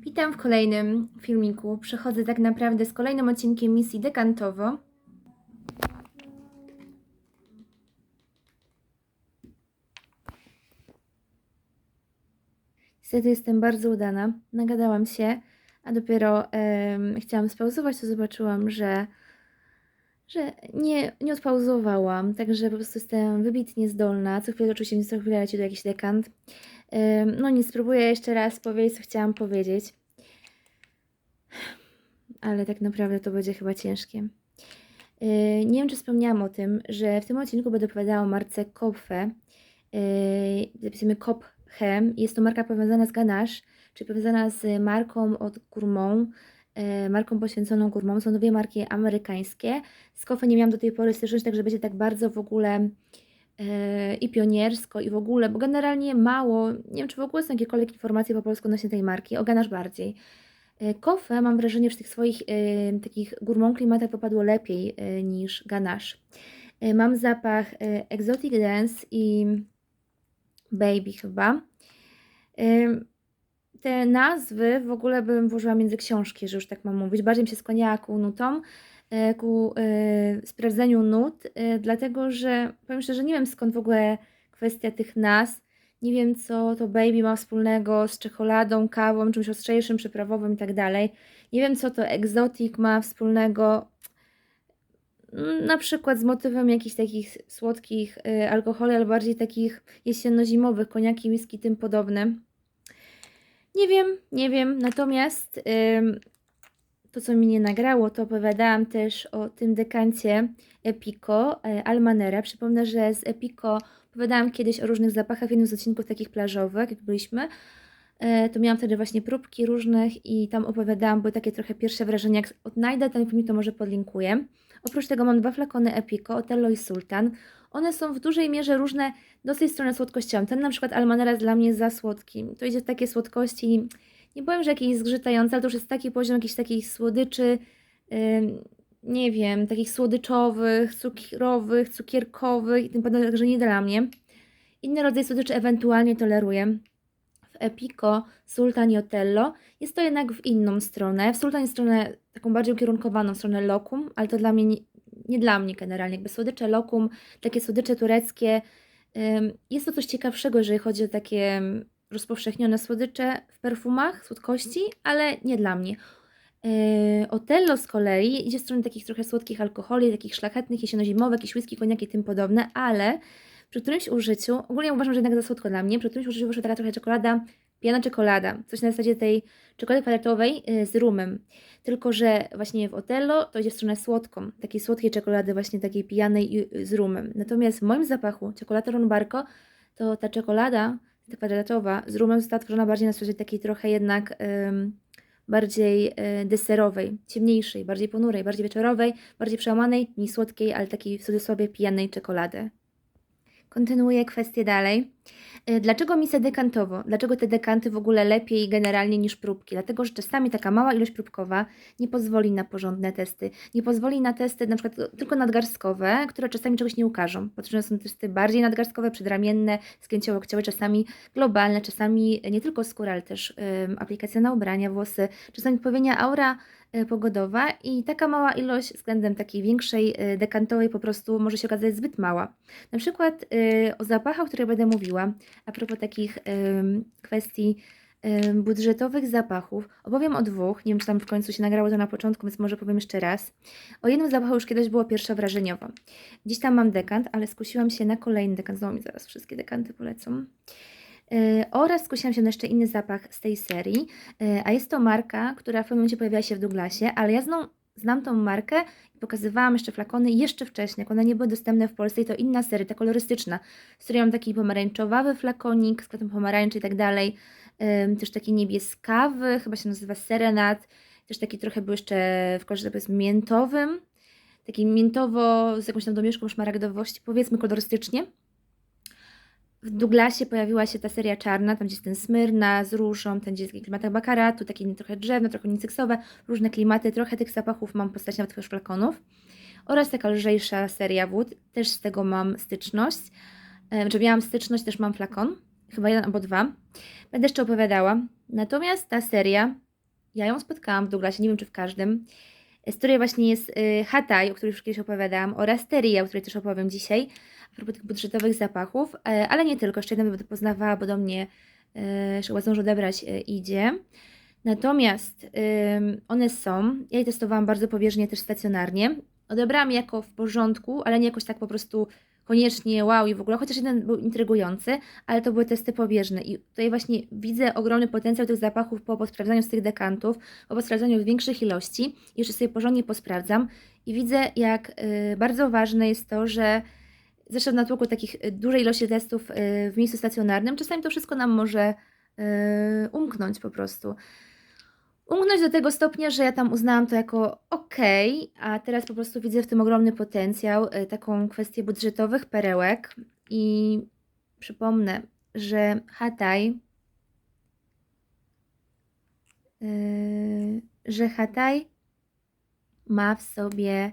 Witam w kolejnym filmiku. Przychodzę tak naprawdę z kolejnym odcinkiem misji Dekantowo. Niestety jestem bardzo udana. Nagadałam się, a dopiero chciałam spauzować, to zobaczyłam, że, że nie, nie odpauzowałam. Także po prostu jestem wybitnie zdolna. Co chwilę oczywiście co chwilę leci do jakiś dekant. No nie, spróbuję jeszcze raz powiedzieć, co chciałam powiedzieć. Ale tak naprawdę to będzie chyba ciężkie. Yy, Nie wiem, czy wspomniałam o tym, że w tym odcinku będę opowiadała o marce Kopfe. Yy, Zapisujemy Kopchem. Jest to marka powiązana z Ganache, czyli powiązana z marką od Gourmand, marką poświęconą Gourmand. Są dwie marki amerykańskie. Z Kopfe nie miałam do tej pory styczności, także będzie tak bardzo w ogóle e, i pioniersko, i w ogóle, bo generalnie mało, nie wiem czy w ogóle są jakiekolwiek informacje po polsku odnośnie tej marki, o Ganache bardziej. E, Kofe mam wrażenie, że w tych swoich e, takich gourmand klimatach popadło lepiej e, niż Ganache. E, mam zapach e, Exotic Dance i Baby chyba. E, te nazwy w ogóle bym włożyła między książki, że już tak mam mówić. Bardziej bym się skłaniała ku nutom, e, ku e, sprawdzeniu nut, e, dlatego że powiem szczerze, nie wiem skąd w ogóle kwestia tych nazw. Nie wiem, co to baby ma wspólnego z czekoladą, kawą, czymś ostrzejszym, przyprawowym i tak dalej. Nie wiem, co to egzotik ma wspólnego na przykład z motywem jakichś takich słodkich y, alkoholi, ale bardziej takich jesienno-zimowych, koniaki, whisky, tym podobne. Nie wiem, nie wiem. Natomiast ym, to, co mi nie nagrało, to opowiadałam też o tym dekancie Epico e, Almanera. Przypomnę, że z Epico opowiadałam kiedyś o różnych zapachach w jednym z odcinków takich plażowych, jak byliśmy. E, To miałam wtedy właśnie próbki różnych i tam opowiadałam, były takie trochę pierwsze wrażenia. Jak odnajdę ten film, to może podlinkuję. Oprócz tego mam dwa flakony Epico, Otello i Sultan. One są w dużej mierze różne dosyć stronę słodkością. Ten na przykład Almanera jest dla mnie za słodki. To idzie w takie słodkości, nie powiem, że jakieś zgrzytające, ale to już jest taki poziom jakichś takich słodyczy, ym, nie wiem, takich słodyczowych, cukrowych, cukierkowych i tym podobne, także nie dla mnie. Inny rodzaj słodyczy ewentualnie toleruję. W Epico, Sultan i Otello jest to jednak w inną stronę. W Sultan jest stronę taką bardziej ukierunkowaną, w stronę lokum, ale to dla mnie, nie, dla mnie generalnie. Jakby słodycze lokum, takie słodycze tureckie, jest to coś ciekawszego, jeżeli chodzi o takie rozpowszechnione słodycze w perfumach, słodkości, ale nie dla mnie. Yy, Otello z kolei idzie w stronę takich trochę słodkich alkoholi, takich szlachetnych, jesienno-zimowych, jakieś whisky, koniaki i tym podobne, ale przy którymś użyciu, ogólnie uważam, że jednak za słodko dla mnie, przy którymś użyciu wyszła taka trochę czekolada, pijana czekolada, coś na zasadzie tej czekolady kwadratowej yy, z rumem. Tylko, że właśnie w Otello to idzie w stronę słodką, takiej słodkiej czekolady, właśnie takiej pijanej i- z rumem. Natomiast w moim zapachu czekolada Ron Barco to ta czekolada ta kwadratowa z rumem została tworzona bardziej na zasadzie takiej trochę jednak ym, bardziej y, deserowej, ciemniejszej, bardziej ponurej, bardziej wieczorowej, bardziej przełamanej, mniej słodkiej, ale takiej w cudzysłowie pijanej czekolady. Kontynuuję kwestię dalej. Y, Dlaczego misja dekantowo? Dlaczego te dekanty w ogóle lepiej generalnie niż próbki? Dlatego, że czasami taka mała ilość próbkowa nie pozwoli na porządne testy. Nie pozwoli na testy na przykład tylko nadgarstkowe, które czasami czegoś nie ukażą. Potrzebne są testy bardziej nadgarstkowe, przedramienne, skięciołokciowe, czasami globalne, czasami nie tylko skóra, ale też aplikacja na ubrania, włosy, czasami odpowiednia aura pogodowa i taka mała ilość względem takiej większej y, dekantowej po prostu może się okazać zbyt mała. Na przykład y, o zapachach, o których będę mówiła, a propos takich kwestii budżetowych zapachów, opowiem o dwóch. Nie wiem, czy tam w końcu się nagrało to na początku, więc może powiem jeszcze raz. O jednym zapachu już kiedyś było pierwsze wrażeniowo. Gdzieś tam mam dekant, ale skusiłam się na kolejny dekant. Znowu mi zaraz wszystkie dekanty polecą. Yy, oraz skusiłam się na jeszcze inny zapach z tej serii, yy, a jest to marka, która w pewnym momencie pojawiła się w Douglasie, ale ja znam, znam tą markę i pokazywałam jeszcze flakony jeszcze wcześniej, jak one nie były dostępne w Polsce i to inna seria, ta kolorystyczna, z której mam taki pomarańczowawy flakonik z kwiatem pomarańczy i tak dalej, też taki niebieskawy, chyba się nazywa Serenat, też taki trochę był jeszcze w kolorze powiedzmy miętowym, taki miętowo z jakąś tam domieszką szmaragdowości, powiedzmy kolorystycznie. W Douglasie pojawiła się ta seria czarna, tam gdzie jest ten smyrna z różą, ten gdzie jest taki klimat bakaratu, takie trochę drzewne, trochę unikseksowe, różne klimaty, trochę tych zapachów mam postać nawet już flakonów. Oraz taka lżejsza seria wód, też z tego mam styczność. E, Że miałam styczność, też mam flakon, chyba jeden albo dwa. Będę jeszcze opowiadała. Natomiast ta seria ja ją spotkałam w Douglasie, nie wiem czy w każdym, z której właśnie jest y, Hatai, o której już kiedyś opowiadałam, oraz Teria, o której też opowiem dzisiaj, a propos tych budżetowych zapachów, e, ale nie tylko, jeszcze jedna będę poznawała, bo do mnie e, chyba zdążę odebrać, idzie. Natomiast one są, ja je testowałam bardzo pobieżnie, też stacjonarnie. Odebrałam jako w porządku, ale nie jakoś tak po prostu koniecznie wow i w ogóle, chociaż jeden był intrygujący, ale to były testy pobieżne i tutaj właśnie widzę ogromny potencjał tych zapachów po posprawdzaniu z tych dekantów, po posprawdzaniu większych ilości. Jeszcze sobie porządnie posprawdzam i widzę, jak y, bardzo ważne jest to, że zresztą w natłoku takich y, dużej ilości testów y, w miejscu stacjonarnym, czasami to wszystko nam może y, umknąć po prostu. Umknąć do tego stopnia, że ja tam uznałam to jako ok, a teraz po prostu widzę w tym ogromny potencjał, y, taką kwestię budżetowych perełek i przypomnę, że Hatai, y, że Hatai ma w sobie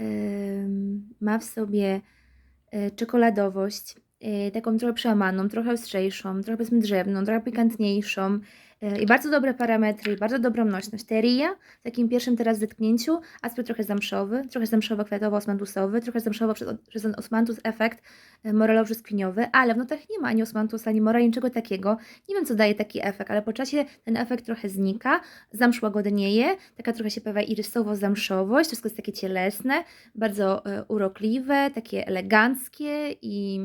ym, ma w sobie y, czekoladowość, y, taką trochę przełamaną, trochę ostrzejszą, trochę powiedzmy drzewną, trochę pikantniejszą i bardzo dobre parametry, i bardzo dobrą nośność. Teria w takim pierwszym teraz zetknięciu, aspekt trochę zamszowy, trochę zamszowo-kwiatowo-osmantusowy, trochę zamszowo przez, ten osmantus efekt y, morelowo-brzoskwiniowy, ale w notach nie ma ani osmantusa, ani mora, niczego takiego. Nie wiem, co daje taki efekt, ale po czasie ten efekt trochę znika, zamsz łagodnieje, taka trochę się pojawia irysowo-zamszowość, wszystko jest takie cielesne, bardzo e, urokliwe, takie eleganckie i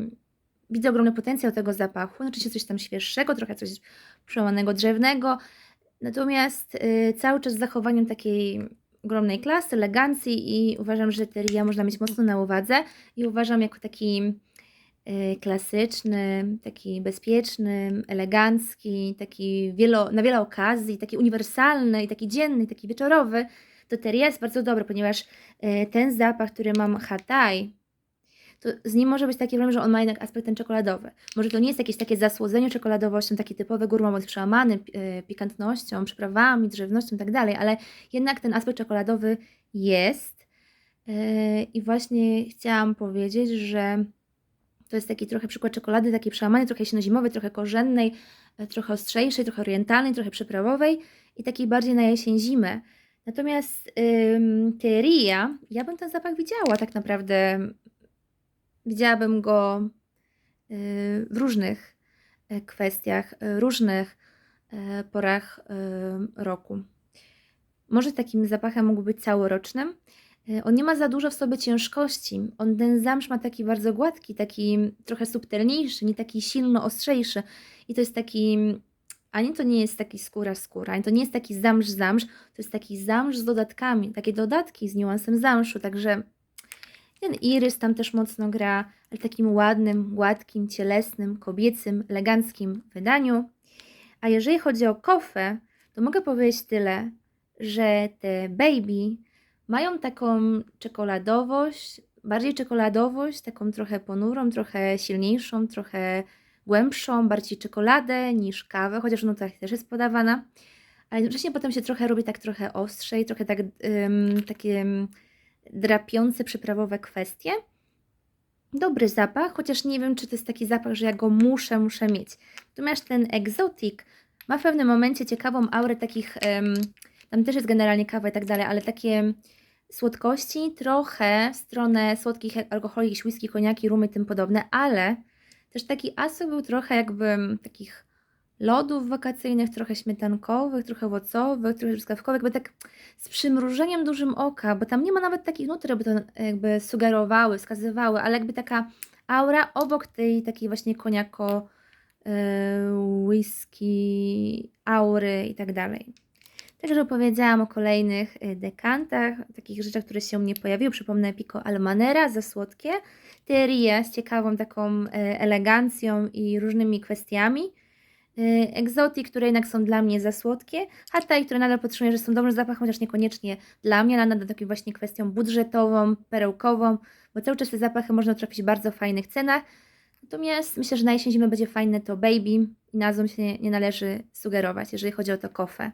widzę ogromny potencjał tego zapachu. No, Oczywiście coś tam świeższego, trochę coś przełamanego drzewnego, natomiast y, cały czas z zachowaniem takiej ogromnej klasy, elegancji i uważam, że Teria można mieć mocno na uwadze i uważam jako taki y, klasyczny, taki bezpieczny, elegancki, taki wielo, na wiele okazji, taki uniwersalny i taki dzienny, taki wieczorowy, to Teria jest bardzo dobry, ponieważ y, ten zapach, który mam Hatai, to z nim może być taki problem, że on ma jednak aspekt ten czekoladowy. Może to nie jest jakieś takie zasłodzenie czekoladowością, taki typowy gourmand przełamany y, pikantnością, przyprawami, drzewnością i tak dalej, ale jednak ten aspekt czekoladowy jest. Y, I właśnie chciałam powiedzieć, że to jest taki trochę przykład czekolady, takiej przełamanej, trochę jesienno-zimowej, trochę korzennej, y, trochę ostrzejszej, trochę orientalnej, trochę przyprawowej i takiej bardziej na jesień-zimę. Natomiast ym, Teria, ja bym ten zapach widziała tak naprawdę Widziałabym go y, w różnych e, kwestiach, e, różnych e, porach roku. Może takim zapachem mógł być całorocznym. On nie ma za dużo w sobie ciężkości. On ten zamsz ma taki bardzo gładki, taki trochę subtelniejszy, nie taki silno ostrzejszy. I to jest taki, ani to nie jest taki skóra skóra, ani to nie jest taki zamsz zamsz, to jest taki zamsz z dodatkami, takie dodatki z niuansem zamszu, także ten irys tam też mocno gra, ale takim ładnym, gładkim, cielesnym, kobiecym, eleganckim wydaniu. A jeżeli chodzi o kofę, to mogę powiedzieć tyle, że te baby mają taką czekoladowość, bardziej czekoladowość, taką trochę ponurą, trochę silniejszą, trochę głębszą, bardziej czekoladę niż kawę, chociaż no tak też jest podawana. Ale jednocześnie potem się trochę robi tak trochę ostrzej, trochę tak ym, takie drapiące przyprawowe kwestie. Dobry zapach, chociaż nie wiem, czy to jest taki zapach, że ja go muszę, muszę mieć. Natomiast ten Exotic ma w pewnym momencie ciekawą aurę takich, tam też jest generalnie kawa i tak dalej, ale takie słodkości, trochę w stronę słodkich alkoholi, jakieś whisky, koniaki, rumy tym podobne, ale też taki asyl był trochę jakby takich lodów wakacyjnych, trochę śmietankowych, trochę owocowych, trochę truskawkowych, jakby tak z przymrużeniem dużym oka, bo tam nie ma nawet takich nut, które by to jakby sugerowały, wskazywały, ale jakby taka aura obok tej takiej właśnie koniako, yy, whisky, aury i tak dalej. Także opowiedziałam o kolejnych y, dekantach, takich rzeczach, które się u mnie pojawiły. Przypomnę Pico Almanera za słodkie, Terie z ciekawą taką elegancją i różnymi kwestiami. Y, Exotic, które jednak są dla mnie za słodkie, Hatai, które nadal podtrzymuję, że są dobry zapach, chociaż niekoniecznie dla mnie, ale nadal taką właśnie kwestią budżetową, perełkową, bo cały czas te zapachy można trafić w bardzo fajnych cenach. Natomiast myślę, że na jesień zimę będzie fajne to Baby i nazwą się nie należy sugerować, jeżeli chodzi o to kofę.